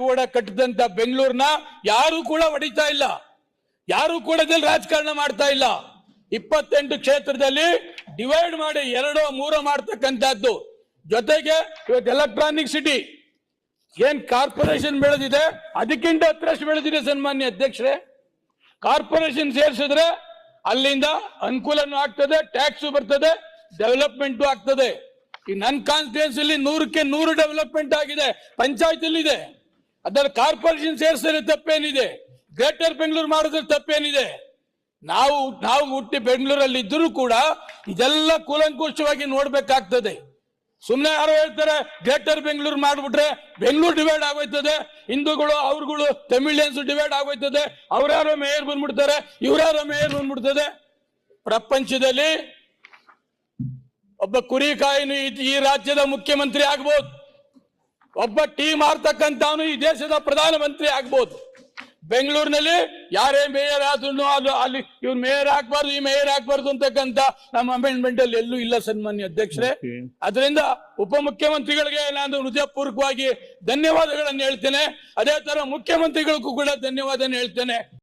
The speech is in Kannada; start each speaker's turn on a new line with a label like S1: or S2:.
S1: ಕೂಡ ಕಟ್ಟಿದಂತ ಬೆಂಗಳೂರಿನ ಯಾರು ಕೂಡ ಹೊಡಿತಾ ಇಲ್ಲ. ಯಾರು ಕೂಡ ರಾಜಕಾರಣ ಮಾಡ್ತಾ ಇಲ್ಲ. ಇಪ್ಪತ್ತೆಂಟು ಕ್ಷೇತ್ರದಲ್ಲಿ ಡಿವೈಡ್ ಮಾಡಿ ಎರಡೋ ಮೂರೋ ಮಾಡ್ತಕ್ಕಂಥದ್ದು. ಜೊತೆಗೆ ಇವತ್ತು ಎಲೆಕ್ಟ್ರಾನಿಕ್ ಸಿಟಿ ಏನ್ ಕಾರ್ಪೊರೇಷನ್ ಬೆಳೆದಿದೆ, ಅದಕ್ಕಿಂತ ಹತ್ರಷ್ಟು ಬೆಳೆದಿದೆ ಸನ್ಮಾನ್ಯ ಅಧ್ಯಕ್ಷರೇ. ಕಾರ್ಪೊರೇಷನ್ ಸೇರಿಸಿದ್ರೆ ಅಲ್ಲಿಂದ ಅನುಕೂಲನೂ ಆಗ್ತದೆ, ಟ್ಯಾಕ್ಸ್ ಬರ್ತದೆ, ಡೆವಲಪ್ಮೆಂಟ್ ಆಗ್ತದೆ. ಈ ನನ್ನ ಕಾನ್ಸ್ಟಿಟ್ಯೂನ್ಸಿಲಿ ನೂರಕ್ಕೆ ನೂರು ಡೆವಲಪ್ಮೆಂಟ್ ಆಗಿದೆ ಪಂಚಾಯತ್ ಇದೆ ಅದರ ಕಾರ್ಪೊರೇಷನ್ ಸೇರಿಸಿದ್ರೆ ತಪ್ಪೇನಿದೆ? ಗ್ರೇಟರ್ ಬೆಂಗಳೂರು ಮಾಡಿದ್ರೆ ತಪ್ಪೇನಿದೆ? ನಾವು ನಾವು ಹುಟ್ಟಿ ಬೆಂಗಳೂರಲ್ಲಿ ಇದ್ದರೂ ಕೂಡ ಇದೆಲ್ಲ ಕೂಲಂಕುಷವಾಗಿ ನೋಡ್ಬೇಕಾಗ್ತದೆ. ಸುಮ್ಮನೆ ಯಾರೋ ಹೇಳ್ತಾರೆ, ಗ್ರೇಟರ್ ಬೆಂಗಳೂರು ಮಾಡ್ಬಿಟ್ರೆ ಬೆಂಗಳೂರು ಡಿವೈಡ್ ಆಗೋಯ್ತದೆ, ಹಿಂದೂಗಳು, ಅವ್ರುಗಳು, ತಮಿಳಿಯನ್ಸ್ ಡಿವೈಡ್ ಆಗೋಯ್ತದೆ, ಅವ್ರ್ಯಾರೋ ಮೇಯರ್ ಬಂದ್ಬಿಡ್ತಾರೆ, ಇವ್ರ್ಯಾರೋ ಮೇಯರ್ ಬಂದ್ಬಿಡ್ತದೆ. ಪ್ರಪಂಚದಲ್ಲಿ ಒಬ್ಬ ಕುರಿ ಕಾಯಿನ ಈ- ರಾಜ್ಯದ ಮುಖ್ಯಮಂತ್ರಿ ಆಗ್ಬೋದು. ಒಬ್ಬ ಟೀಮ್ ಆರ್ತಕ್ಕಂಥವನು ಈ ದೇಶದ ಪ್ರಧಾನಮಂತ್ರಿ ಆಗ್ಬೋದು. ಬೆಂಗಳೂರಿನಲ್ಲಿ ಯಾರೇ ಮೇಯರ್ ಆದ್ರೂ ಅದು ಅಲ್ಲಿ ಇವ್ರು ಮೇಯರ್ ಆಗ್ಬಾರ್ದು ಈ ಮೇಯರ್ ಆಗ್ಬಾರ್ದು ಅಂತಕ್ಕಂಥ ನಮ್ಮ ಅಮೆಂಡ್ಮೆಂಟ್ ಅಲ್ಲಿ ಎಲ್ಲೂ ಇಲ್ಲ ಸನ್ಮಾನ್ಯ ಅಧ್ಯಕ್ಷರೇ. ಅದರಿಂದ ಉಪಮುಖ್ಯಮಂತ್ರಿಗಳಿಗೆ ನಾನು ಹೃದಯಪೂರ್ವಕವಾಗಿ ಧನ್ಯವಾದಗಳನ್ನು ಹೇಳ್ತೇನೆ. ಅದೇ ತರ ಮುಖ್ಯಮಂತ್ರಿಗಳಿಗೂ ಕೂಡ ಧನ್ಯವಾದ ಹೇಳ್ತೇನೆ.